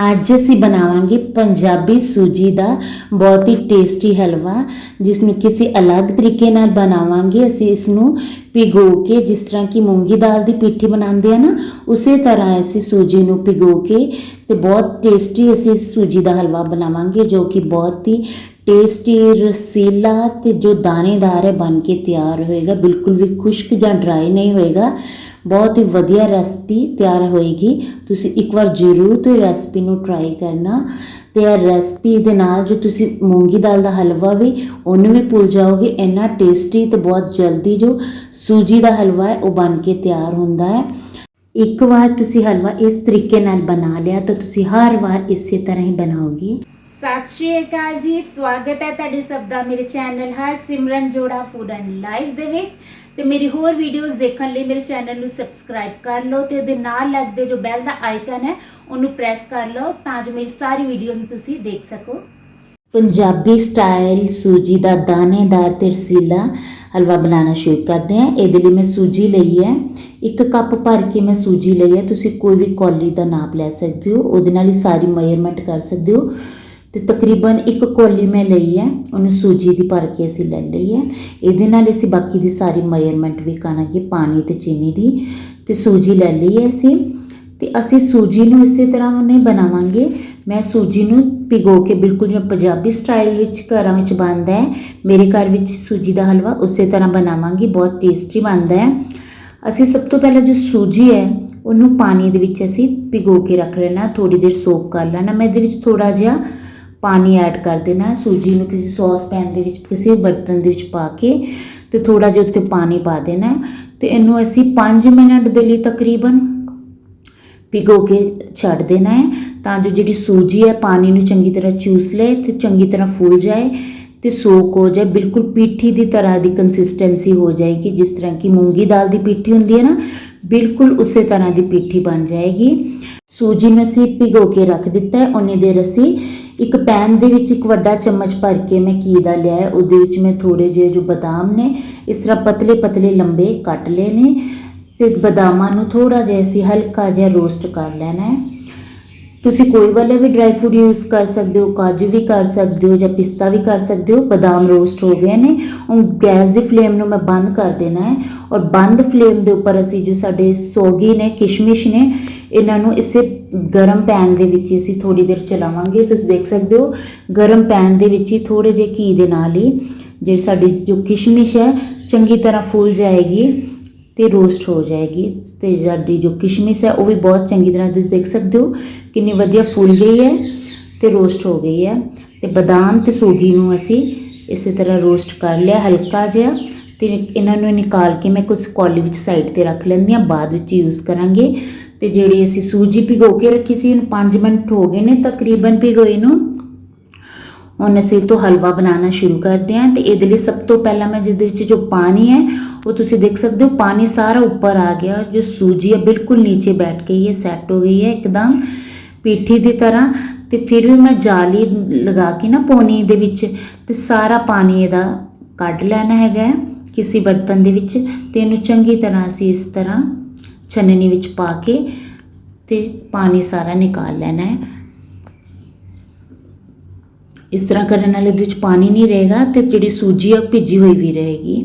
ਅੱਜ ਅਸੀਂ ਬਣਾਵਾਂਗੇ ਪੰਜਾਬੀ ਸੂਜੀ ਦਾ ਬਹੁਤ ਹੀ ਟੇਸਟੀ ਹਲਵਾ ਜਿਸ ਨੂੰ ਕਿਸੇ ਅਲੱਗ ਤਰੀਕੇ ਨਾਲ ਬਣਾਵਾਂਗੇ। ਅਸੀਂ ਇਸ ਨੂੰ ਭਿਗੋ ਕੇ, ਜਿਸ ਤਰ੍ਹਾਂ ਕਿ ਮੂੰਗੀ ਦਾਲ ਦੀ ਪਿੱਠੀ ਬਣਾਉਂਦੇ ਆ ਨਾ, ਉਸੇ ਤਰ੍ਹਾਂ ਅਸੀਂ ਸੂਜੀ ਨੂੰ ਭਿਗੋ ਕੇ ਤੇ ਬਹੁਤ ਟੇਸਟੀ ਅਸੀਂ ਸੂਜੀ ਦਾ ਹਲਵਾ ਬਣਾਵਾਂਗੇ, ਜੋ ਕਿ ਬਹੁਤ ਹੀ ਟੇਸਟੀ ਰਸੀਲਾ ਤੇ ਜੋ ਦਾਣੇਦਾਰ ਹੈ, ਬਣ ਕੇ ਤਿਆਰ ਹੋਏਗਾ। ਬਿਲਕੁਲ ਵੀ ਖੁਸ਼ਕ ਜਾਂ ਡਰਾਈ ਨਹੀਂ ਹੋਏਗਾ। ਬਹੁਤ ਹੀ ਵਧੀਆ ਰੈਸਪੀ ਤਿਆਰ ਹੋਏਗੀ। ਤੁਸੀਂ ਇੱਕ ਵਾਰ ਜ਼ਰੂਰ ਤੋਂ ਰੈਸਪੀ ਨੂੰ ਟਰਾਈ ਕਰਨਾ ਤੇ ਇਹ ਰੈਸਪੀ ਦੇ ਨਾਲ ਜੋ ਤੁਸੀਂ ਮੂੰਗੀ ਦਾਲ ਦਾ ਹਲਵਾ ਵੀ, ਉਹਨੂੰ ਵੀ ਭੁੱਲ ਜਾਓਗੇ। ਇੰਨਾ ਟੇਸਟੀ ਤੇ ਬਹੁਤ ਜਲਦੀ ਜੋ ਸੂਜੀ ਦਾ ਹਲਵਾ ਹੈ, ਉਹ ਬਣ ਕੇ ਤਿਆਰ ਹੁੰਦਾ ਹੈ। ਇੱਕ ਵਾਰ ਤੁਸੀਂ ਹਲਵਾ ਇਸ ਤਰੀਕੇ ਨਾਲ ਬਣਾ ਲਿਆ ਤਾਂ ਤੁਸੀਂ ਹਰ ਵਾਰ ਇਸੇ ਤਰ੍ਹਾਂ ਹੀ ਬਣਾਓਗੇ। ਸਤਿ ਸ਼੍ਰੀ ਅਕਾਲ ਜੀ, ਸਵਾਗਤ ਹੈ ਤੁਹਾਡੇ ਸਭ ਦਾ ਮੇਰੇ ਚੈਨਲ ਹਰ ਸਿਮਰਨ ਜੋੜਾ ਫੂਡ ਐਂਡ ਲਾਈਫ ਦੇ ਵਿੱਚ। ਤੇ ਮੇਰੀ ਹੋਰ ਵੀਡੀਓਜ਼ ਦੇਖਣ ਲਈ ਮੇਰੇ ਚੈਨਲ ਨੂੰ ਸਬਸਕ੍ਰਾਈਬ ਕਰ ਲਓ ਤੇ ਉਹਦੇ ਨਾਲ ਲੱਗਦੇ ਜੋ ਬੈਲ ਦਾ ਆਈਕਨ ਹੈ, ਉਹਨੂੰ ਪ੍ਰੈਸ ਕਰ ਲਓ ਤਾਂ ਜੋ ਮੇਰੀ ਸਾਰੀ ਵੀਡੀਓਜ਼ ਤੁਸੀਂ ਦੇਖ ਸਕੋ। ਪੰਜਾਬੀ ਸਟਾਈਲ ਸੂਜੀ ਦਾ ਦਾਣੇਦਾਰ ਤੇ ਰਸੀਲਾ ਹਲਵਾ ਬਣਾਉਣਾ ਸ਼ੁਰੂ ਕਰਦੇ ਹਾਂ। ਇਹਦੇ ਲਈ ਮੈਂ ਸੂਜੀ ਲਈ ਹੈ। ਇੱਕ ਕੱਪ ਭਰ ਕੇ ਮੈਂ ਸੂਜੀ ਲਈ ਹੈ। ਤੁਸੀਂ ਕੋਈ ਵੀ ਕੌਲੀ ਦਾ ਨਾਪ ਲੈ ਸਕਦੇ ਹੋ। ਉਹਦੇ ਨਾਲ ਹੀ ਸਾਰੀ ਮੇਜ਼ਰਮੈਂਟ ਕਰ ਸਕਦੇ ਹੋ। ਤੇ ਤਕਰੀਬਨ ਇੱਕ ਕੋਲੀ ਮੈਂ ਲਈ ਹੈ, ਉਹਨੂੰ ਸੂਜੀ ਦੀ ਭਰ ਕੇ ਅਸੀਂ ਲੈ ਲਈ ਹੈ। ਇਹਦੇ ਨਾਲ ਅਸੀਂ ਬਾਕੀ ਦੀ ਸਾਰੀ ਮੇਜ਼ਰਮੈਂਟ ਵੀ ਕਰਾਂਗੇ, ਪਾਣੀ ਤੇ ਚੀਨੀ ਦੀ, ਤੇ ਸੂਜੀ ਲੈ ਲਈ ਹੈ ਅਸੀਂ। ਤੇ ਅਸੀਂ ਸੂਜੀ ਨੂੰ ਇਸੇ ਤਰ੍ਹਾਂ ਉਹਨੇ ਬਣਾਵਾਂਗੇ। ਮੈਂ ਸੂਜੀ ਨੂੰ ਭਿਗੋ ਕੇ ਬਿਲਕੁਲ ਜਿਵੇਂ ਪੰਜਾਬੀ ਸਟਾਈਲ ਵਿੱਚ ਘਰਾਂ ਵਿੱਚ ਬਣਦਾ ਹੈ, ਮੇਰੇ ਘਰ ਵਿੱਚ ਸੂਜੀ ਦਾ ਹਲਵਾ ਉਸੇ ਤਰ੍ਹਾਂ ਬਣਾਵਾਂਗੀ, ਬਹੁਤ ਟੇਸਟੀ ਬਣਦਾ ਹੈ। ਅਸੀਂ ਸਭ ਤੋਂ ਪਹਿਲਾਂ ਜੋ ਸੂਜੀ ਹੈ, ਉਹਨੂੰ ਪਾਣੀ ਦੇ ਵਿੱਚ ਅਸੀਂ ਭਿਗੋ ਕੇ ਰੱਖ ਲੈਣਾ ਥੋੜੀ ਦੇਰ ਸੋਕ ਕਰ ਲੈਣਾ। ਮੈਂ ਇਹਦੇ ਵਿੱਚ ਥੋੜਾ ਜਿਹਾ ਪਾਣੀ ਐਡ ਕਰ ਦੇਣਾ, ਸੂਜੀ ਨੂੰ ਕਿਸੇ ਸੌਸ ਪੈਨ ਦੇ ਵਿੱਚ, ਕਿਸੇ ਬਰਤਨ ਦੇ ਵਿੱਚ ਪਾ ਕੇ ਤੇ ਥੋੜਾ ਜਿਹਾ ਉੱਤੇ ਪਾਣੀ ਪਾ ਦੇਣਾ। ਤੇ ਇਹਨੂੰ ਅਸੀਂ 5 ਮਿੰਟ ਦੇ ਲਈ ਤਕਰੀਬਨ ਭਿਗੋ ਕੇ ਛੱਡ ਦੇਣਾ ਹੈ, ਤਾਂ ਜੋ ਜਿਹੜੀ ਸੂਜੀ ਹੈ ਪਾਣੀ ਨੂੰ ਚੰਗੀ ਤਰ੍ਹਾਂ ਚੂਸ ਲਏ ਤੇ ਚੰਗੀ ਤਰ੍ਹਾਂ ਫੁੱਲ ਜਾਏ ਤੇ ਸੋਕ ਹੋ ਜਾਏ, ਬਿਲਕੁਲ ਪੀਠੀ ਦੀ ਤਰ੍ਹਾਂ ਦੀ ਕੰਸਿਸਟੈਂਸੀ ਹੋ ਜਾਏਗੀ। ਜਿਸ ਤਰ੍ਹਾਂ ਕਿ ਮੂੰਗੀ ਦਾਲ ਦੀ ਪੀਠੀ ਹੁੰਦੀ ਹੈ ਨਾ, ਬਿਲਕੁਲ ਉਸੇ ਤਰ੍ਹਾਂ ਦੀ ਪੀਠੀ ਬਣ ਜਾਏਗੀ। ਸੂਜੀ ਨੂੰ ਅਸੀਂ ਭਿਗੋ ਕੇ ਰੱਖ ਦਿੱਤਾ ਹੈ ਉਹਨੇ ਦੇਰ ਅਸੀਂ ਇੱਕ ਪੈਨ ਦੇ ਵਿੱਚ ਇੱਕ ਵੱਡਾ ਚਮਚ ਭਰ ਕੇ ਮੈਂ ਘੀ ਦਾ ਲਿਆ ਉਹਦੇ ਵਿੱਚ ਮੈਂ ਥੋੜੇ ਜਿਹੇ ਜੋ ਬਦਾਮ ਨੇ, ਇਸ ਤਰ੍ਹਾਂ ਪਤਲੇ ਪਤਲੇ ਲੰਬੇ ਕੱਟ ਲਏ ਨੇ ਤੇ ਬਦਾਮਾਂ ਨੂੰ ਥੋੜਾ ਜਿਹਾ ਅਸੀਂ ਹਲਕਾ ਜਿਹਾ ਰੋਸਟ ਕਰ ਲੈਣਾ ਹੈ। ਤੁਸੀਂ ਕੋਈ ਵਾਲਾ ਵੀ ਡਰਾਈ ਫਰੂਟ ਯੂਜ਼ ਕਰ ਸਕਦੇ ਹੋ, ਕਾਜੂ ਵੀ ਕਰ ਸਕਦੇ ਹੋ ਜਾਂ ਪਿਸਤਾ ਵੀ ਕਰ ਸਕਦੇ ਹੋ, ਬਦਾਮ ਰੋਸਟ ਹੋ ਗਏ ਨੇ, ਉਹ ਗੈਸ ਦੀ ਫਲੇਮ ਨੂੰ ਮੈਂ ਬੰਦ ਕਰ ਦੇਣਾ ਹੈ ਔਰ ਬੰਦ ਫਲੇਮ ਦੇ ਉੱਪਰ ਅਸੀਂ ਜੋ ਸਾਡੇ ਸੋਗੀ ਨੇ, ਕਿਸ਼ਮਿਸ਼ ਨੇ, ਇਹਨਾਂ ਨੂੰ ਇਸੇ ਗਰਮ ਪੈਨ ਦੇ ਵਿੱਚ ਹੀ ਅਸੀਂ ਥੋੜੀ ਦੇਰ ਚਲਾਵਾਂਗੇ। ਤੁਸੀਂ ਦੇਖ ਸਕਦੇ ਹੋ, ਗਰਮ ਪੈਨ ਦੇ ਵਿੱਚ ਹੀ ਥੋੜੇ ਜਿਹੇ ਘੀ ਦੇ ਨਾਲ ਹੀ ਜਿਹੜੀ ਸਾਡੀ ਜੋ ਕਿਸ਼ਮਿਸ਼ ਹੈ, ਚੰਗੀ ਤਰ੍ਹਾਂ ਫੁੱਲ ਜਾਏਗੀ। ਤੇ ਰੋਸਟ ਹੋ ਜਾਏਗੀ ਤੇ ਸਾਡੀ ਜੋ ਕਿਸ਼ਮਿਸ਼ ਹੈ ਉਹ ਵੀ ਬਹੁਤ ਚੰਗੀ ਤਰ੍ਹਾਂ ਤੁਸੀਂ ਦੇਖ ਸਕਦੇ ਹੋ, ਕਿੰਨੀ ਵਧੀਆ ਫੁੱਲ ਗਈ ਹੈ ਤੇ ਰੋਸਟ ਹੋ ਗਈ ਹੈ। ਤੇ ਬਦਾਮ ਤੇ ਸੂਗੀ ਨੂੰ ਅਸੀਂ ਇਸੇ ਤਰ੍ਹਾਂ ਰੋਸਟ ਕਰ ਲਿਆ ਹਲਕਾ ਜਿਹਾ ਤੇ ਇਹਨਾਂ ਨੂੰ ਨਿਕਾਲ ਕੇ ਮੈਂ ਕੁਝ ਕੌਲੀ ਵਿੱਚ ਸਾਈਡ ਤੇ ਰੱਖ ਲੈਂਦੀ ਹਾਂ, ਬਾਅਦ ਵਿੱਚ ਯੂਜ਼ ਕਰਾਂਗੇ। ਤੇ ਜਿਹੜੀ ਅਸੀਂ ਸੂਜੀ ਭਿਗੋ ਕੇ ਰੱਖੀ ਸੀ ਇਹਨੂੰ 5 ਮਿੰਟ ਹੋ ਗਏ ਨੇ ਤਕਰੀਬਨ ਭਿਗੋਈ ਨੂੰ। ਹੁਣ ਅਸੀਂ ਤੋਂ ਹਲਵਾ ਬਣਾਉਣਾ ਸ਼ੁਰੂ ਕਰਦੇ ਹਾਂ ਤੇ ਇਹਦੇ ਲਈ ਸਭ ਤੋਂ ਪਹਿਲਾਂ ਮੈਂ ਜਿਹਦੇ ਵਿੱਚ ਜੋ ਪਾਣੀ ਹੈ ਉਹ ਤੁਸੀਂ ਦੇਖ ਸਕਦੇ ਹੋ, ਪਾਣੀ ਸਾਰਾ ਉੱਪਰ ਆ ਗਿਆ ਔਰ ਜੋ ਸੂਜੀ ਹੈ ਬਿਲਕੁਲ ਨੀਚੇ ਬੈਠ ਗਈ ਹੈ ਸੈੱਟ ਹੋ ਗਈ ਹੈ ਇੱਕਦਮ ਪੀਠੀ ਦੀ ਤਰ੍ਹਾਂ। ਤੇ ਫਿਰ ਵੀ ਮੈਂ ਜਾਲੀ ਲਗਾ ਕੇ ਨਾ ਪੋਨੀ ਦੇ ਵਿੱਚ ਤੇ ਸਾਰਾ ਪਾਣੀ ਇਹਦਾ ਕੱਢ ਲੈਣਾ ਹੈਗਾ ਹੈ ਕਿਸੇ ਬਰਤਨ ਦੇ ਵਿੱਚ ਤੇ ਇਹਨੂੰ ਚੰਗੀ ਤਰ੍ਹਾਂ ਅਸੀਂ ਇਸ ਤਰ੍ਹਾਂ ਛੰਨਣੀ ਵਿੱਚ ਪਾ ਕੇ ਤੇ ਪਾਣੀ ਸਾਰਾ ਨਿਕਾਲ ਲੈਣਾ ਹੈ। ਇਸ ਤਰ੍ਹਾਂ ਕਰਨ ਨਾਲ ਇਹਦੇ ਵਿੱਚ ਪਾਣੀ ਨਹੀਂ ਰਹੇਗਾ ਤੇ ਜਿਹੜੀ ਸੂਜੀ ਆ, ਉਹ ਭਿੱਜੀ ਹੋਈ ਵੀ ਰਹੇਗੀ।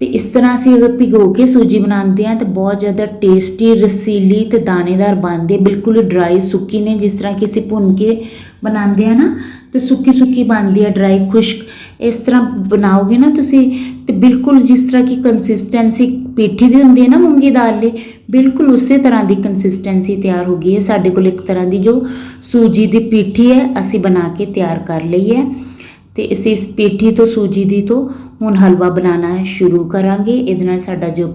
ਤੇ ਇਸ ਤਰ੍ਹਾਂ ਅਸੀਂ ਅਗਰ ਭਿਗੋ ਕੇ ਸੂਜੀ ਬਣਾਉਂਦੇ ਆ ਤਾਂ ਬਹੁਤ ਜ਼ਿਆਦਾ ਟੇਸਟੀ ਰਸੀਲੀ ਤੇ ਦਾਣੇਦਾਰ ਬਣਦੀ ਹੈ ਬਿਲਕੁਲ ਡਰਾਈ ਸੁੱਕੀ ਨੇ, ਜਿਸ ਤਰ੍ਹਾਂ ਕਿ ਅਸੀਂ ਭੁੰਨ ਕੇ ਬਣਾਉਂਦੇ ਆ ਨਾ, ਤੇ ਸੁੱਕੀ ਸੁੱਕੀ ਬਣਦੀ ਹੈ ਡਰਾਈ ਖੁਸ਼ਕ। ਇਸ ਤਰ੍ਹਾਂ ਬਣਾਓਗੇ ਨਾ ਤੁਸੀਂ, ਤੇ ਬਿਲਕੁਲ ਜਿਸ ਤਰ੍ਹਾਂ ਕਿ ਕੰਸਿਸਟੈਂਸੀ ਪੀਠੀ ਦੀ ਹੁੰਦੀ ਹੈ ਨਾ ਮੂੰਗੀ ਦਾਲ ਲਈ, ਬਿਲਕੁਲ ਉਸੇ ਤਰ੍ਹਾਂ ਦੀ ਕੰਸਿਸਟੈਂਸੀ ਤਿਆਰ ਹੋ ਗਈ ਹੈ। ਸਾਡੇ ਕੋਲ ਇੱਕ ਤਰ੍ਹਾਂ ਦੀ ਜੋ ਸੂਜੀ ਦੀ ਪੀਠੀ ਹੈ, ਅਸੀਂ ਬਣਾ ਕੇ ਤਿਆਰ ਕਰ ਲਈ ਹੈ। ਤੇ ਅਸੀਂ ਇਸ ਪੀਠੀ ਤੋਂ, ਸੂਜੀ ਦੀ ਤੋਂ ਹੁਣ ਹਲਵਾ ਬਣਾਉਣਾ ਸ਼ੁਰੂ ਕਰਾਂਗੇ। ਇਹਦੇ ਨਾਲ ਸਾਡਾ ਜੋ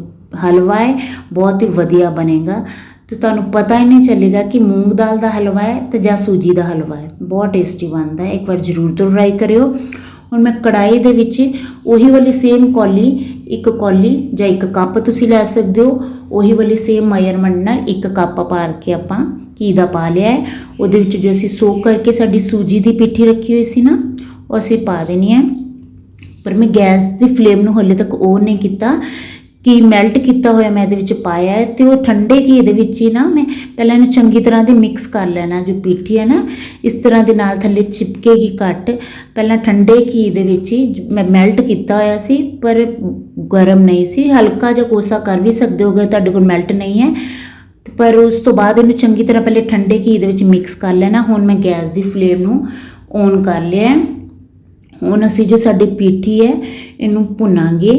ਹਲਵਾ ਹੈ, ਬਹੁਤ ਹੀ ਵਧੀਆ ਬਣੇਗਾ। ਤੇ ਤੁਹਾਨੂੰ ਪਤਾ ਹੀ ਨਹੀਂ ਚੱਲੇਗਾ ਕਿ ਮੂੰਗ ਦਾਲ ਦਾ ਹਲਵਾ ਹੈ ਤੇ ਜਾਂ ਸੂਜੀ ਦਾ ਹਲਵਾ ਹੈ। ਬਹੁਤ ਟੇਸਟੀ ਬਣਦਾ ਹੈ। ਇੱਕ ਵਾਰ ਜ਼ਰੂਰ ਤੋਂ ਟਰਾਈ ਕਰਿਓ। ਹੁਣ ਮੈਂ ਕੜਾਈ ਦੇ ਵਿੱਚ ਉਹੀ ਵਾਲੀ ਸੇਮ ਕੌਲੀ, ਇੱਕ ਕੌਲੀ ਜਾਂ ਇੱਕ ਕੱਪ ਤੁਸੀਂ ਲੈ ਸਕਦੇ ਹੋ। ਉਹੀ ਵਾਲੀ ਸੇਮ ਮੇਜ਼ਰਮੈਂਟ ਨਾਲ ਇੱਕ ਕੱਪ ਭਰ ਕੇ ਆਪਾਂ ਘੀ ਦਾ ਪਾ ਲਿਆ ਹੈ। ਉਹਦੇ ਵਿੱਚ ਜੋ ਅਸੀਂ ਸੋਕ ਕਰਕੇ ਸਾਡੀ ਸੂਜੀ ਦੀ ਪਿੱਠੀ ਰੱਖੀ ਹੋਈ ਸੀ ਨਾ, ਉਹ ਅਸੀਂ ਪਾ ਦੇਣੀ ਹੈ। ਪਰ ਮੈਂ ਗੈਸ ਦੀ ਫਲੇਮ ਨੂੰ ਹਲੇ ਤੱਕ ਔਨ ਨਹੀਂ ਕੀਤਾ ਘੀ ਮੈਲਟ ਕੀਤਾ ਹੋਇਆ ਮੈਂ ਇਹਦੇ ਵਿੱਚ ਪਾਇਆ ਹੈ ਤੇ ਉਹ ਠੰਡੇ ਘੀ ਦੇ ਵਿੱਚ ਹੀ ਨਾ ਮੈਂ ਪਹਿਲਾਂ ਇਹਨੂੰ ਚੰਗੀ ਤਰ੍ਹਾਂ ਦੇ ਮਿਕਸ ਕਰ ਲੈਣਾ ਜੋ ਪੀਠੀ ਹੈ ਨਾ, ਇਸ ਤਰ੍ਹਾਂ ਦੇ ਨਾਲ ਥੱਲੇ ਚਿਪਕੇਗੀ ਘੱਟ। ਪਹਿਲਾਂ ਠੰਡੇ ਘੀ ਦੇ ਵਿੱਚ ਹੀ ਮੈਂ ਮੈਲਟ ਕੀਤਾ ਹੋਇਆ ਸੀ, ਪਰ ਗਰਮ ਨਹੀਂ ਸੀ। ਹਲਕਾ ਜਿਹਾ ਕੋਸਾ ਕਰ ਵੀ ਸਕਦੇ ਹੋਗੇ, ਤੁਹਾਡੇ ਕੋਲ ਮੈਲਟ ਨਹੀਂ ਹੈ। ਪਰ ਉਸ ਤੋਂ ਬਾਅਦ ਇਹਨੂੰ ਚੰਗੀ ਤਰ੍ਹਾਂ ਪਹਿਲੇ ਠੰਡੇ ਘੀ ਦੇ ਵਿੱਚ ਮਿਕਸ ਕਰ ਲੈਣਾ। ਹੁਣ ਮੈਂ ਗੈਸ ਦੀ ਫਲੇਮ ਨੂੰ ਔਨ ਕਰ ਲਿਆ ਹੁਣ ਅਸੀਂ ਜੋ ਸਾਡੀ ਪੀਠੀ ਹੈ, ਇਹਨੂੰ ਭੁੰਨਾਂਗੇ।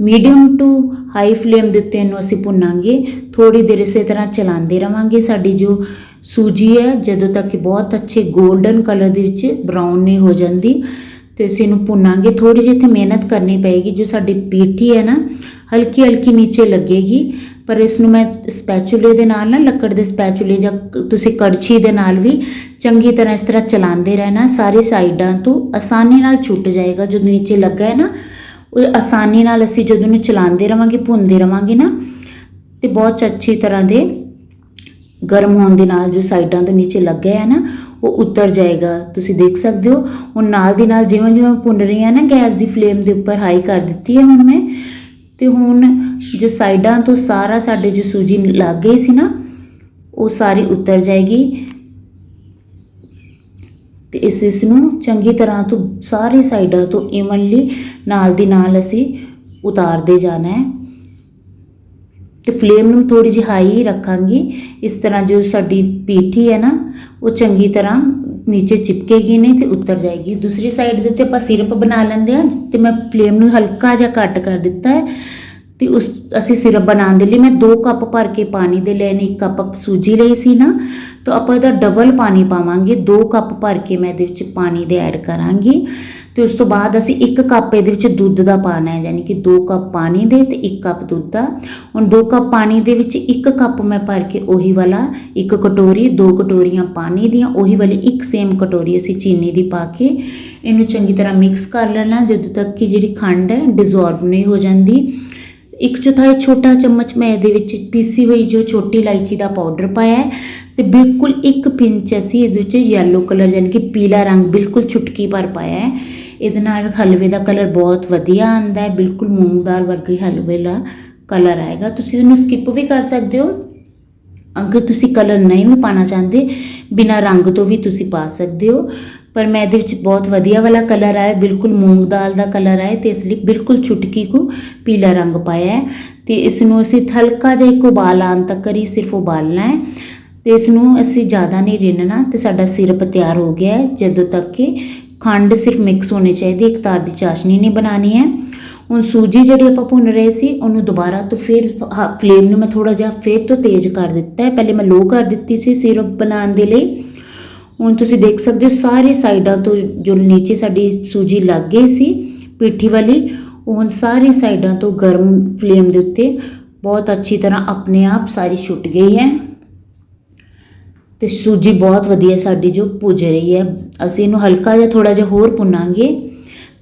ਮੀਡੀਅਮ ਟੂ ਹਾਈ ਫਲੇਮ ਦੇ ਉੱਤੇ ਇਹਨੂੰ ਅਸੀਂ ਭੁੰਨਾਂਗੇ। ਥੋੜੀ ਦੇਰ ਇਸੇ ਤਰ੍ਹਾਂ ਚਲਾਉਂਦੇ ਰਵਾਂਗੇ। ਸਾਡੀ ਜੋ ਸੂਜੀ ਹੈ, ਜਦੋਂ ਤੱਕ ਬਹੁਤ ਅੱਛੇ 골ਡਨ ਕਲਰ ਦੇ ਵਿੱਚ ਬਰਾਊਨ ਨਹੀਂ ਹੋ ਜਾਂਦੀ, ਤੇ ਅਸੀਂ ਇਹਨੂੰ ਭੁੰਨਾਂਗੇ। ਥੋੜੀ ਜਿਹੀ ਇੱਥੇ ਮਿਹਨਤ ਕਰਨੀ ਪਏਗੀ। ਜੋ ਸਾਡੀ ਪੀਠੀ ਹੈ ਨਾ ਹਲਕੀ ਹਲਕੀ ਨੀਚੇ ਲੱਗੇਗੀ। ਪਰ ਇਸ ਨੂੰ ਮੈਂ ਸਪੈਚੂਲੇ ਦੇ ਨਾਲ ਨਾ, ਲੱਕੜ ਦੇ ਸਪੈਚੂਲੇ ਜਾਂ ਤੁਸੀਂ ਕੜਛੀ ਦੇ ਨਾਲ ਵੀ ਚੰਗੀ ਤਰ੍ਹਾਂ ਇਸ ਤਰ੍ਹਾਂ ਚਲਾਉਂਦੇ ਰਹਿਣਾ, ਸਾਰੇ ਸਾਈਡਾਂ ਤੋਂ ਆਸਾਨੀ ਨਾਲ ਛੁੱਟ ਜਾਏਗਾ। ਜਦੋਂ ਨੀਚੇ ਲੱਗਾ ਹੈ ਨਾ, ਉਹ ਆਸਾਨੀ ਨਾਲ ਅਸੀਂ ਜਦੋਂ ਨੂੰ ਚਲਾਉਂਦੇ ਰਵਾਂਗੇ, ਭੁੰਨਦੇ ਰਵਾਂਗੇ ਨਾ, ਤੇ ਬਹੁਤ ਅੱਛੀ ਤਰ੍ਹਾਂ ਦੇ ਗਰਮ ਹੋਣ ਦੇ ਨਾਲ ਜੋ ਸਾਈਡਾਂ ਤੋਂ ਨੀਚੇ ਲੱਗਿਆ ਹੈ ਨਾ, ਉਹ ਉਤਰ ਜਾਏਗਾ। ਤੁਸੀਂ ਦੇਖ ਸਕਦੇ ਹੋ ਹੁਣ ਨਾਲ ਦੀ ਨਾਲ ਜਿਵੇਂ ਜਿਵੇਂ ਭੁੰਨ ਰਹੀ ਹਾਂ ਨਾ, ਗੈਸ ਦੀ ਫਲੇਮ ਦੇ ਉੱਪਰ ਹਾਈ ਕਰ ਦਿੱਤੀ ਹੈ ਹੁਣ ਮੈਂ। ਤੇ ਹੁਣ ਜੋ ਸਾਈਡਾਂ ਤੋਂ ਸਾਰਾ ਸਾਡੇ ਜੋ ਸੂਜੀ ਲੱਗ ਗਈ ਸੀ ਨਾ, ਉਹ ਸਾਰੀ ਉਤਰ ਜਾਏਗੀ। ਤੇ ਇਸ ਇਸ ਨੂੰ ਚੰਗੀ ਤਰ੍ਹਾਂ ਤੋਂ ਸਾਰੇ ਸਾਈਡਾਂ ਤੋਂ ਇਵਨਲੀ ਨਾਲ ਦੀ ਨਾਲ ਅਸੀਂ ਉਤਾਰਦੇ ਜਾਣਾ ਹੈ। ਤੇ ਫਲੇਮ ਨੂੰ ਥੋੜੀ ਜਿਹੀ ਹਾਈ ਰੱਖਾਂਗੀ। ਇਸ ਤਰ੍ਹਾਂ ਜੋ ਸਾਡੀ ਪੀਠੀ ਹੈ ਨਾ, ਉਹ ਚੰਗੀ ਤਰ੍ਹਾਂ ਨੀਚੇ ਚਿਪਕੇਗੀ ਨਹੀਂ ਤੇ ਉੱਤਰ ਜਾਏਗੀ। ਦੂਸਰੀ ਸਾਈਡ ਦੇ ਉੱਤੇ ਆਪਾਂ ਸਿਰਪ ਬਣਾ ਲੈਂਦੇ ਆ ਤੇ ਮੈਂ ਫਲੇਮ ਨੂੰ ਹਲਕਾ ਜਿਹਾ ਘੱਟ ਕਰ ਦਿੱਤਾ ਹੈ ਤੇ ਉਸ ਅਸੀਂ ਸਿਰਪ ਬਣਾਉਣ ਦੇ ਲਈ ਮੈਂ 2 ਕੱਪ ਭਰ ਕੇ ਪਾਣੀ ਦੇ ਲੈਣੇ 1 ਕੱਪ ਸੂਜੀ ਲਈ ਸੀ ਨਾ, ਤਾਂ ਆਪਾਂ ਇਹਦਾ ਡਬਲ ਪਾਣੀ ਪਾਵਾਂਗੇ। 2 ਕੱਪ ਭਰ ਕੇ ਮੈਂ ਇਹਦੇ ਵਿੱਚ ਪਾਣੀ ਦੇ ਐਡ ਕਰਾਂਗੀ। ਤੇ ਉਸ ਤੋਂ ਬਾਅਦ ਅਸੀਂ ਇੱਕ ਕੱਪ ਇਹਦੇ ਵਿੱਚ ਦੁੱਧ ਦਾ ਪਾਣਾ ਹੈ, ਯਾਨੀ ਕਿ 2 ਕੱਪ ਪਾਣੀ ਦੇ ਤੇ 1 ਕੱਪ ਦੁੱਧ ਦਾ। ਹੁਣ 2 ਕੱਪ ਪਾਣੀ ਦੇ ਵਿੱਚ 1 ਕੱਪ ਮੈਂ ਭਰ ਕੇ ਉਹੀ ਵਾਲਾ, ਇੱਕ ਕਟੋਰੀ, ਦੋ ਕਟੋਰੀਆਂ ਪਾਣੀ ਦੀਆਂ, ਉਹੀ ਵਾਲੀ ਇੱਕ ਸੇਮ ਕਟੋਰੀ ਅਸੀਂ ਚੀਨੀ ਦੀ ਪਾ ਕੇ ਇਹਨੂੰ ਚੰਗੀ ਤਰ੍ਹਾਂ ਮਿਕਸ ਕਰ ਲੈਣਾ, ਜਦੋਂ ਤੱਕ ਕਿ ਜਿਹੜੀ ਖੰਡ ਹੈ ਡਿਸੋਲਵ ਨਹੀਂ ਹੋ ਜਾਂਦੀ। ਇੱਕ ਚੌਥਾਈ ਛੋਟਾ ਚਮਚ ਮੈਂ ਇਹਦੇ ਵਿੱਚ ਪੀਸੀ ਹੋਈ ਜੋ ਛੋਟੀ ਇਲਾਇਚੀ ਦਾ ਪਾਊਡਰ ਪਾਇਆ ਹੈ ਤੇ ਬਿਲਕੁਲ ਇੱਕ ਪਿੰਚ ਅਸੀਂ ਇਹਦੇ ਵਿੱਚ ਯੈਲੋ ਕਲਰ ਯਾਨੀ ਕਿ ਪੀਲਾ ਰੰਗ ਬਿਲਕੁਲ ਚੁਟਕੀ ਭਰ ਪਾਇਆ ਹੈ। ਇਹਦੇ ਨਾਲ ਹਲਵੇ ਦਾ ਕਲਰ ਬਹੁਤ ਵਧੀਆ ਆਂਦਾ ਹੈ, ਬਿਲਕੁਲ ਮੂੰਗਦਾਲ ਵਰਗੇ ਹਲਵੇ ਦਾ ਕਲਰ ਆਏਗਾ। ਤੁਸੀਂ ਇਹਨੂੰ ਸਕਿਪ ਵੀ ਕਰ ਸਕਦੇ ਹੋ। ਅਗਰ ਤੁਸੀਂ ਕਲਰ ਨਹੀਂ ਵੀ ਪਾਣਾ ਚਾਹੁੰਦੇ, ਬਿਨਾ ਰੰਗ ਤੋਂ ਵੀ ਤੁਸੀਂ ਪਾ ਸਕਦੇ ਹੋ। ਪਰ ਮੈਂ ਇਹਦੇ ਵਿੱਚ ਬਹੁਤ ਵਧੀਆ ਵਾਲਾ ਕਲਰ ਆਇਆ, ਬਿਲਕੁਲ ਮੂੰਗ ਦਾਲ ਦਾ ਕਲਰ ਆਇਆ ਤੇ ਇਸ ਲਈ ਬਿਲਕੁਲ ਚੁਟਕੀ ਕੋ ਪੀਲਾ ਰੰਗ ਪਾਇਆ ਹੈ। ਤੇ ਇਸ ਨੂੰ ਅਸੀਂ ਹਲਕਾ ਜਿਹਾ ਇੱਕ ਉਬਾਲ ਆਉਣ ਤੱਕ ਹੀ ਸਿਰਫ ਉਬਾਲਣਾ ਹੈ। ਤੇ ਇਸ ਨੂੰ ਅਸੀਂ ਜ਼ਿਆਦਾ ਨਹੀਂ ਰਿੰਨਣਾ ਤੇ ਸਾਡਾ ਸਿਰਪ ਤਿਆਰ ਹੋ ਗਿਆ ਹੈ, ਜਦੋਂ ਤੱਕ ਕਿ ਖੰਡ ਸਿਰਫ ਮਿਕਸ ਹੋਣੀ ਚਾਹੀਦੀ, ਇੱਕ ਤਾਰ ਦੀ ਚਾਸ਼ਨੀ ਨਹੀਂ ਬਣਾਉਣੀ ਹੈ। ਹੁਣ ਸੂਜੀ ਜਿਹੜੀ ਆਪਾਂ ਭੁੰਨ ਰਹੇ ਸੀ, ਉਹਨੂੰ ਦੁਬਾਰਾ ਤੋਂ ਫਿਰ ਫਲੇਮ ਨੂੰ ਮੈਂ ਥੋੜਾ ਜਿਹਾ ਫੇਰ ਤੋਂ ਤੇਜ਼ ਕਰ ਦਿੱਤਾ ਹੈ। ਪਹਿਲੇ ਮੈਂ ਲੋ ਕਰ ਦਿੱਤੀ ਸੀ ਸਿਰਪ ਬਣਾਉਣ ਦੇ ਲਈ। ਹੁਣ ਤੁਸੀਂ ਦੇਖ ਸਕਦੇ ਹੋ ਸਾਰੇ ਸਾਈਡਾਂ ਤੋਂ ਜੋ ਨੀਚੇ ਸਾਡੀ ਸੂਜੀ ਲੱਗ ਗਈ ਸੀ, ਪਿੱਠੀ ਵਾਲੀ, ਉਹ ਹੁਣ ਸਾਰੇ ਸਾਈਡਾਂ ਤੋਂ ਗਰਮ ਫਲੇਮ ਦੇ ਉੱਤੇ ਬਹੁਤ ਅੱਛੀ ਤਰ੍ਹਾਂ ਆਪਣੇ ਆਪ ਸਾਰੀ ਛੁੱਟ ਗਈ ਹੈ। ਤੇ ਸੂਜੀ ਬਹੁਤ ਵਧੀਆ ਸਾਡੀ ਜੋ ਭੁੱਜ ਰਹੀ ਹੈ। ਅਸੀਂ ਇਹਨੂੰ ਹਲਕਾ ਜਿਹਾ ਥੋੜਾ ਜਿਹਾ ਹੋਰ ਭੁੰਨਾਂਗੇ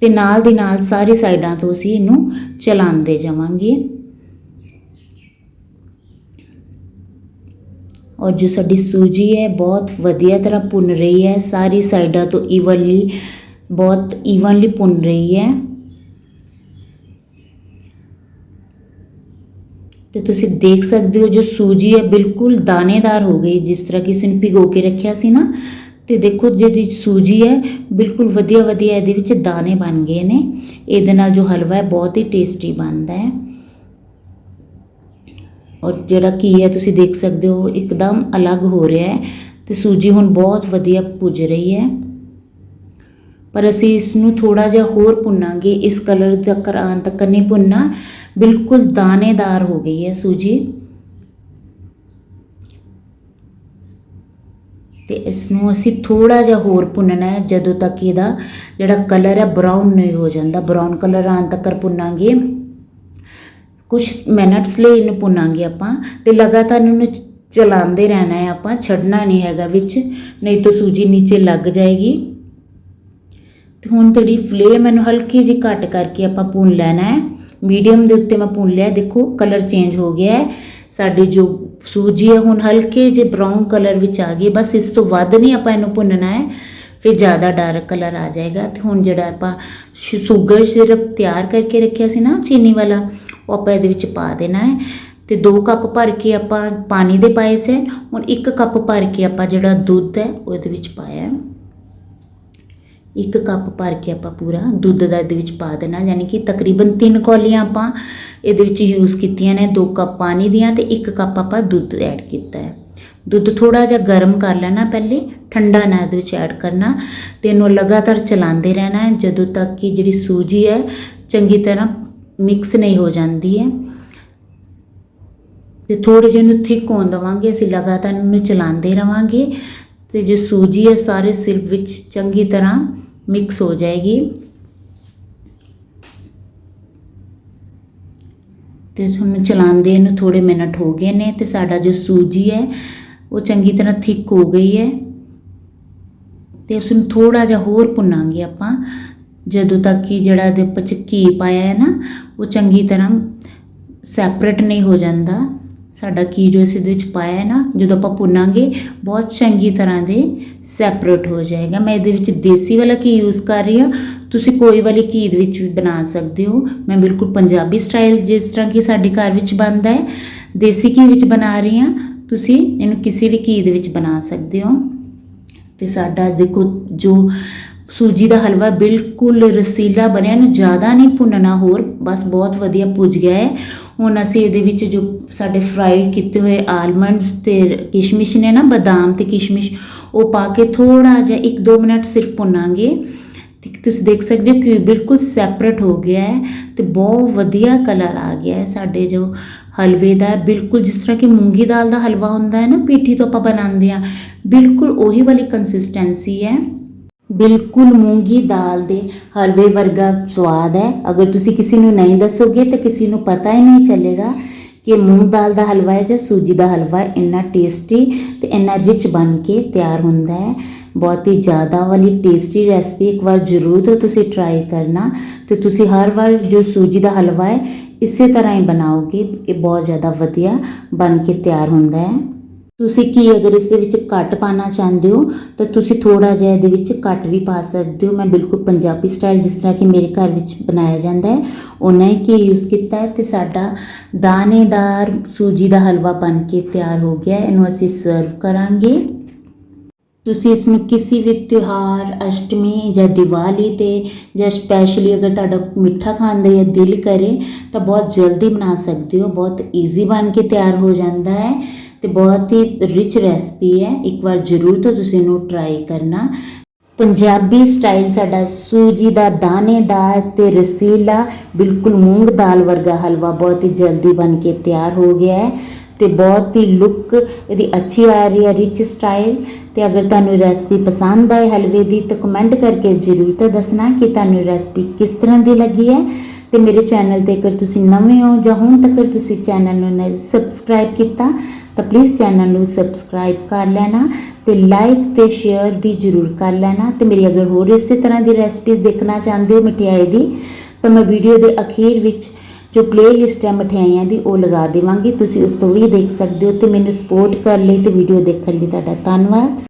ਤੇ ਨਾਲ ਦੀ ਨਾਲ ਸਾਰੀ ਸਾਈਡਾਂ ਤੋਂ ਅਸੀਂ ਇਹਨੂੰ ਚਲਾਉਂਦੇ ਜਾਵਾਂਗੇ। ਔਰ ਜੋ ਸਾਡੀ ਸੂਜੀ ਹੈ, ਬਹੁਤ ਵਧੀਆ ਤਰ੍ਹਾਂ ਭੁੰਨ ਰਹੀ ਹੈ। ਸਾਰੀ ਸਾਈਡਾਂ ਤੋਂ ਈਵਨਲੀ ਬਹੁਤ ਈਵਨਲੀ ਭੁੰਨ ਰਹੀ ਹੈ। ਤੇ ਤੁਸੀਂ ਦੇਖ ਸਕਦੇ ਹੋ ਜੋ ਸੂਜੀ ਹੈ ਬਿਲਕੁਲ ਦਾਣੇਦਾਰ ਹੋ ਗਈ, ਜਿਸ ਤਰ੍ਹਾਂ ਕਿ ਇਸਨੂੰ ਭਿਗੋ ਕੇ ਰੱਖਿਆ ਸੀ ਨਾ, ਤੇ ਦੇਖੋ ਜਿਹਦੀ ਸੂਜੀ ਹੈ, ਬਿਲਕੁਲ ਵਧੀਆ ਵਧੀਆ ਇਹਦੇ ਵਿੱਚ ਦਾਣੇ ਬਣ ਗਏ ਨੇ। ਇਹਦੇ ਨਾਲ ਜੋ ਹਲਵਾ ਹੈ, ਬਹੁਤ ਹੀ ਟੇਸਟੀ ਬਣਦਾ ਹੈ। ਔਰ ਜਿਹੜਾ ਕੀ ਹੈ, ਤੁਸੀਂ ਦੇਖ ਸਕਦੇ ਹੋ, ਇੱਕਦਮ ਅਲੱਗ ਹੋ ਰਿਹਾ ਹੈ ਤੇ ਸੂਜੀ ਹੁਣ ਬਹੁਤ ਵਧੀਆ ਭੁੱਜ ਰਹੀ ਹੈ। ਪਰ ਅਸੀਂ ਇਸ ਨੂੰ ਥੋੜਾ ਜਿਹਾ ਹੋਰ ਭੁੰਨਾਂਗੇ, ਇਸ ਕਲਰ ਤੱਕ ਆਉਣ ਤੱਕ ਨਹੀਂ ਭੁੰਨਣਾ। ਬਿਲਕੁਲ ਦਾਣੇਦਾਰ ਹੋ ਗਈ ਹੈ ਸੂਜੀ। ਤੇ ਇਸ ਨੂੰ ਅਸੀਂ ਥੋੜਾ ਜਿਹਾ ਹੋਰ ਭੁੰਨਣਾ ਹੈ, ਜਦੋਂ ਤੱਕ ਇਹਦਾ ਜਿਹੜਾ ਕਲਰ ਹੈ ਬਰਾਊਨ ਨਹੀਂ ਹੋ ਜਾਂਦਾ। ਬਰਾਊਨ ਕਲਰ ਆਉਣ ਤੱਕ ਭੁੰਨਾਂਗੇ। ਕੁਝ ਮਿੰਟਸ ਲਈ ਇਹਨੂੰ ਭੁੰਨਾਂਗੇ ਆਪਾਂ ਤੇ ਲਗਾਤਾਰ ਇਹਨੂੰ ਚਲਾਉਂਦੇ ਰਹਿਣਾ ਹੈ ਆਪਾਂ, ਛੱਡਣਾ ਨਹੀਂ ਹੈਗਾ ਵਿੱਚ, ਨਹੀਂ ਤਾਂ ਸੂਜੀ ਨੀਚੇ ਲੱਗ ਜਾਏਗੀ। ਤੇ ਹੁਣ ਥੋੜੀ ਫਲੇਮ ਇਹਨੂੰ ਹਲਕੀ ਜਿਹੀ ਘੱਟ ਕਰਕੇ ਆਪਾਂ ਭੁੰਨ ਲੈਣਾ ਹੈ। ਮੀਡੀਅਮ ਦੇ ਉੱਤੇ ਮੈਂ ਭੁੰਨ ਲਿਆ ਦੇਖੋ ਕਲਰ ਚੇਂਜ ਹੋ ਗਿਆ ਹੈ। ਸਾਡੀ ਜੋ ਸੂਜੀ ਹੈ, ਹੁਣ ਹਲਕੇ ਜੇ ਬਰਾਊਨ ਕਲਰ ਵਿੱਚ ਆ ਗਈ ਬਸ ਇਸ ਤੋਂ ਵੱਧ ਨਹੀਂ ਆਪਾਂ ਇਹਨੂੰ ਭੁੰਨਣਾ ਹੈ। ਫਿਰ ਜ਼ਿਆਦਾ ਡਾਰਕ ਕਲਰ ਆ ਜਾਏਗਾ। ਤੇ ਹੁਣ ਜਿਹੜਾ ਆਪਾਂ ਸ਼ੂ- ਸ਼ੂਗਰ ਸਿਰਪ ਤਿਆਰ ਕਰਕੇ ਰੱਖਿਆ ਸੀ ਨਾ ਚੀਨੀ ਵਾਲਾ, ਉਹ ਆਪਾਂ ਇਹਦੇ ਵਿੱਚ ਪਾ ਦੇਣਾ ਹੈ। ਤੇ 2 ਕੱਪ ਭਰ ਕੇ ਆਪਾਂ ਪਾਣੀ ਦੇ ਪਾਏ ਸੀ ਹੁਣ 1 ਕੱਪ ਭਰ ਕੇ ਆਪਾਂ ਜਿਹੜਾ ਦੁੱਧ ਹੈ, ਉਹ ਇਹਦੇ ਵਿੱਚ ਪਾਇਆ ਹੈ। ਇੱਕ ਕੱਪ ਭਰ ਕੇ ਆਪਾਂ ਪੂਰਾ ਦੁੱਧ ਦਾ ਇਹਦੇ ਵਿੱਚ ਪਾ ਦੇਣਾ, ਯਾਨੀ ਕਿ ਤਕਰੀਬਨ 3 ਕੌਲੀਆਂ ਆਪਾਂ ਇਹਦੇ ਵਿੱਚ ਯੂਜ਼ ਕੀਤੀਆਂ ਨੇ 2 ਕੱਪ ਪਾਣੀ ਦੀਆਂ ਤੇ 1 ਕੱਪ ਆਪਾਂ ਦੁੱਧ ਐਡ ਕੀਤਾ ਹੈ। ਦੁੱਧ ਥੋੜਾ ਜਿਹਾ ਗਰਮ ਕਰ ਲੈਣਾ ਪਹਿਲੇ, ਠੰਡਾ ਨਾ ਇਹਦੇ ਵਿੱਚ ਐਡ ਕਰਨਾ ਤੇ ਇਹਨੂੰ ਲਗਾਤਾਰ ਚਲਾਉਂਦੇ ਰਹਿਣਾ ਹੈ, ਜਦੋਂ ਤੱਕ ਕਿ ਜਿਹੜੀ ਸੂਜੀ ਹੈ ਚੰਗੀ ਤਰ੍ਹਾਂ ਮਿਕਸ ਨਹੀਂ ਹੋ ਜਾਂਦੀ ਹੈ। ਤੇ ਥੋੜੇ ਜਿਹੇ ਨੂੰ ਥਿਕ ਹੋਣ ਦੇਵਾਂਗੇ, ਅਸੀਂ ਲਗਾਤਾਰ ਇਹਨੂੰ ਚਲਾਉਂਦੇ ਰਵਾਂਗੇ ਤੇ ਜੋ ਸੂਜੀ ਹੈ ਸਾਰੇ ਸਿਰਫ ਵਿੱਚ ਚੰਗੀ ਤਰ੍ਹਾਂ ਮਿਕਸ ਹੋ ਜਾਏਗੀ। ਤੇ ਤੁਹਾਨੂੰ ਚਲਾਉਂਦੇ ਇਹਨੂੰ ਥੋੜੇ ਮਿੰਟ ਹੋ ਗਏ ਨੇ ਤੇ ਸਾਡਾ ਜੋ ਸੂਜੀ ਹੈ, ਉਹ ਚੰਗੀ ਤਰ੍ਹਾਂ ਥਿੱਕ ਹੋ ਗਈ ਹੈ। ਤੇ ਉਸ ਨੂੰ ਥੋੜਾ ਜਿਹਾ ਹੋਰ ਭੁੰਨਾਂਗੇ ਆਪਾਂ। ਜਦੋਂ ਤੱਕ ਕਿ ਜਿਹੜਾ ਇਹਦੇ ਉੱਪਰ 'ਚ ਘੀ ਪਾਇਆ ਹੈ ਨਾ, ਉਹ ਚੰਗੀ ਤਰ੍ਹਾਂ ਸੈਪਰੇਟ ਨਹੀਂ ਹੋ ਜਾਂਦਾ। ਸਾਡਾ ਘੀ ਜੋ ਇਸ ਦੇ ਵਿੱਚ ਪਾਇਆ ਹੈ ਨਾ, ਜਦੋਂ ਆਪਾਂ ਭੁੰਨਾਂਗੇ, ਬਹੁਤ ਚੰਗੀ ਤਰ੍ਹਾਂ ਦੇ ਸੈਪਰੇਟ ਹੋ ਜਾਏਗਾ। ਮੈਂ ਇਹਦੇ ਵਿੱਚ ਦੇਸੀ ਵਾਲਾ ਘੀ ਯੂਜ਼ ਕਰ ਰਹੀ ਹਾਂ? ਤੁਸੀਂ ਕੋਈ ਵਾਲੀ ਘੀ ਦੇ ਵਿੱਚ ਵੀ ਬਣਾ ਸਕਦੇ ਹੋ। ਮੈਂ ਬਿਲਕੁਲ ਪੰਜਾਬੀ ਸਟਾਈਲ ਜਿਸ ਤਰ੍ਹਾਂ ਕਿ ਸਾਡੇ ਘਰ ਵਿੱਚ ਬਣਦਾ ਹੈ, ਦੇਸੀ ਘੀ ਵਿੱਚ ਬਣਾ ਰਹੀ ਹਾਂ। ਤੁਸੀਂ ਇਹਨੂੰ ਕਿਸੇ ਵੀ ਘੀ ਦੇ ਵਿੱਚ ਬਣਾ ਸਕਦੇ ਹੋ। ਤੇ ਸਾਡਾ ਦੇਖੋ, ਜੋ ਸੂਜੀ ਦਾ ਹਲਵਾ ਬਿਲਕੁਲ ਰਸੀਲਾ ਬਣਿਆ ਨੂੰ ਜ਼ਿਆਦਾ ਨਹੀਂ ਭੁੰਨਣਾ ਹੋਰ, ਬਸ ਬਹੁਤ ਵਧੀਆ ਭੁੱਜ ਗਿਆ ਹੈ। ਹੁਣ ਅਸੀਂ ਇਹਦੇ ਵਿੱਚ ਜੋ ਸਾਡੇ ਫਰਾਈ ਕੀਤੇ ਹੋਏ ਆਲਮੰਡਸ ਤੇ ਕਿਸ਼ਮਿਸ਼ ਨੇ ਨਾ, ਬਦਾਮ ਤੇ ਕਿਸ਼ਮਿਸ਼, ਉਹ ਪਾ ਕੇ ਥੋੜਾ ਜਿਹਾ 1-2 ਮਿੰਟ ਸਿਰਫ ਭੁੰਨਾਂਗੇ। ਤੇ ਤੁਸੀਂ ਦੇਖ ਸਕਦੇ ਹੋ ਕਿ ਬਿਲਕੁਲ ਸੈਪਰੇਟ ਹੋ ਗਿਆ ਹੈ ਤੇ ਬਹੁਤ ਵਧੀਆ ਕਲਰ ਆ ਗਿਆ ਹੈ ਸਾਡੇ ਜੋ ਹਲਵੇ ਦਾ। ਬਿਲਕੁਲ ਜਿਸ ਤਰ੍ਹਾਂ ਕਿ ਮੂੰਗੀ ਦਾਲ ਦਾ ਹਲਵਾ ਹੁੰਦਾ ਹੈ ਨਾ, ਪੀਠੀ ਤੋਂ ਆਪਾਂ ਬਣਾਉਂਦੇ ਆ ਬਿਲਕੁਲ ਉਹੀ ਵਾਲੀ ਕੰਸਿਸਟੈਂਸੀ ਹੈ। ਬਿਲਕੁਲ ਮੂੰਗੀ ਦਾਲ ਦੇ ਹਲਵੇ ਵਰਗਾ ਸਵਾਦ ਹੈ। ਅਗਰ ਤੁਸੀਂ ਕਿਸੇ ਨੂੰ ਨਹੀਂ ਦੱਸੋਗੇ ਤਾਂ ਕਿਸੇ ਨੂੰ ਪਤਾ ਹੀ ਨਹੀਂ ਚੱਲੇਗਾ ਕਿ ਮੂੰਗ ਦਾਲ ਦਾ ਹਲਵਾ ਹੈ ਜਾਂ ਸੂਜੀ ਦਾ ਹਲਵਾ ਹੈ। ਇੰਨਾ ਟੇਸਟੀ ਤੇ ਇੰਨਾ ਰਿਚ ਬਣ ਕੇ ਤਿਆਰ ਹੁੰਦਾ ਹੈ। ਬਹੁਤ ਹੀ ਜ਼ਿਆਦਾ ਵਾਲੀ ਟੇਸਟੀ ਰੈਸਪੀ ਇੱਕ ਵਾਰ ਜ਼ਰੂਰ ਤੋਂ ਤੁਸੀਂ ਟਰਾਈ ਕਰਨਾ ਤੇ ਤੁਸੀਂ ਹਰ ਵਾਰ ਜੋ ਸੂਜੀ ਦਾ ਹਲਵਾ ਹੈ, ਇਸੇ ਤਰ੍ਹਾਂ ਹੀ ਬਣਾਓਗੇ। ਇਹ ਬਹੁਤ ਜ਼ਿਆਦਾ ਵਧੀਆ ਬਣ ਕੇ ਤਿਆਰ ਹੁੰਦਾ ਹੈ। ਤੁਸੀਂ ਕੀ ਅਗਰ ਇਸ ਦੇ ਵਿੱਚ ਕੱਟ ਪਾਣਾ ਚਾਹੁੰਦੇ ਹੋ, ਤਾਂ ਤੁਸੀਂ ਥੋੜਾ ਜਿਹਾ ਇਹਦੇ ਵਿੱਚ ਕੱਟ ਵੀ ਪਾ ਸਕਦੇ ਹੋ। ਮੈਂ ਬਿਲਕੁਲ ਪੰਜਾਬੀ ਸਟਾਈਲ ਜਿਸ ਤਰ੍ਹਾਂ ਕਿ ਮੇਰੇ ਘਰ ਵਿੱਚ ਬਣਾਇਆ ਜਾਂਦਾ ਹੈ ਉਹਨਾਂ ਹੀ ਕੀ ਯੂਜ਼ ਕੀਤਾ ਹੈ ਤੇ ਸਾਡਾ ਦਾਣੇਦਾਰ ਸੂਜੀ ਦਾ ਹਲਵਾ ਬਣ ਕੇ ਤਿਆਰ ਹੋ ਗਿਆ ਇਹਨੂੰ ਅਸੀਂ ਸਰਵ ਕਰਾਂਗੇ। ਤੁਸੀਂ ਇਸ ਨੂੰ ਕਿਸੇ ਵੀ ਤਿਉਹਾਰ, ਅਸ਼ਟਮੀ ਜਾਂ ਦੀਵਾਲੀ ਤੇ ਜਾਂ ਸਪੈਸ਼ਲੀ ਅਗਰ ਤੁਹਾਡਾ ਮਿੱਠਾ ਖਾਣ ਦਾ ਜਾਂ ਦਿਲ ਕਰੇ, ਤਾਂ ਬਹੁਤ ਜਲਦੀ ਬਣਾ ਸਕਦੇ ਹੋ। ਬਹੁਤ ਈਜ਼ੀ ਬਣ ਕੇ ਤਿਆਰ ਹੋ ਜਾਂਦਾ ਹੈ। ਤੇ ਬਹੁਤ ਹੀ ਰਿਚ ਰੈਸਪੀ ਹੈ। ਇੱਕ ਵਾਰ ਜ਼ਰੂਰ ਤੋਂ ਤੁਸੀਂ ਇਹਨੂੰ ਟਰਾਈ ਕਰਨਾ। ਪੰਜਾਬੀ ਸਟਾਈਲ ਸਾਡਾ ਸੂਜੀ ਦਾ ਦਾਣੇਦਾਰ ਤੇ ਰਸੀਲਾ ਬਿਲਕੁਲ ਮੂੰਗ ਦਾਲ ਵਰਗਾ ਹਲਵਾ ਬਹੁਤ ਹੀ ਜਲਦੀ ਬਣ ਕੇ ਤਿਆਰ ਹੋ ਗਿਆ ਹੈ ਤੇ ਬਹੁਤ ਹੀ ਲੁੱਕ ਇਹਦੀ ਅੱਛੀ ਆ ਰਹੀ ਹੈ ਰਿਚ ਸਟਾਈਲ ਤੇ ਅਗਰ ਤੁਹਾਨੂੰ ਰੈਸਪੀ ਪਸੰਦ ਆਏ ਹਲਵੇ ਦੀ ਤਾਂ ਕਮੈਂਟ ਕਰਕੇ ਜ਼ਰੂਰ ਤਾਂ ਦੱਸਣਾ ਕਿ ਤੁਹਾਨੂੰ ਰੈਸਪੀ ਕਿਸ ਤਰ੍ਹਾਂ ਦੀ ਲੱਗੀ ਹੈ। ਤੇ ਮੇਰੇ ਚੈਨਲ ਤੇ ਅਗਰ ਤੁਸੀਂ ਨਵੇਂ ਹੋ ਜਾਂ ਹੁਣ ਤੱਕ ਤੁਸੀਂ ਚੈਨਲ ਨੂੰ ਨਹੀਂ ਸਬਸਕ੍ਰਾਈਬ ਕੀਤਾ, ਤਾਂ ਪਲੀਜ਼ ਚੈਨਲ ਨੂੰ ਸਬਸਕ੍ਰਾਈਬ ਕਰ ਲੈਣਾ ਤੇ ਲਾਈਕ ਤੇ ਸ਼ੇਅਰ ਵੀ ਜ਼ਰੂਰ ਕਰ ਲੈਣਾ। ਤੇ ਮੇਰੀ ਅਗਰ ਹੋਰ ਇਸੇ ਤਰ੍ਹਾਂ ਦੀ ਰੈਸਪੀਜ਼ ਦੇਖਣਾ ਚਾਹੁੰਦੇ ਹੋ ਮਠਿਆਈ ਦੀ, ਤਾਂ ਮੈਂ ਵੀਡੀਓ ਦੇ ਅਖੀਰ ਵਿੱਚ ਜੋ ਪਲੇਲਿਸਟ ਹੈ ਮਠਿਆਈਆਂ ਦੀ, ਉਹ ਲਗਾ ਦੇਵਾਂਗੀ। ਤੁਸੀਂ ਉਸ ਤੋਂ ਵੀ ਦੇਖ ਸਕਦੇ ਹੋ ਤੇ ਮੈਨੂੰ ਸਪੋਰਟ ਕਰਨ ਲਈ ਤੇ ਵੀਡੀਓ ਦੇਖਣ ਲਈ ਤੁਹਾਡਾ ਧੰਨਵਾਦ।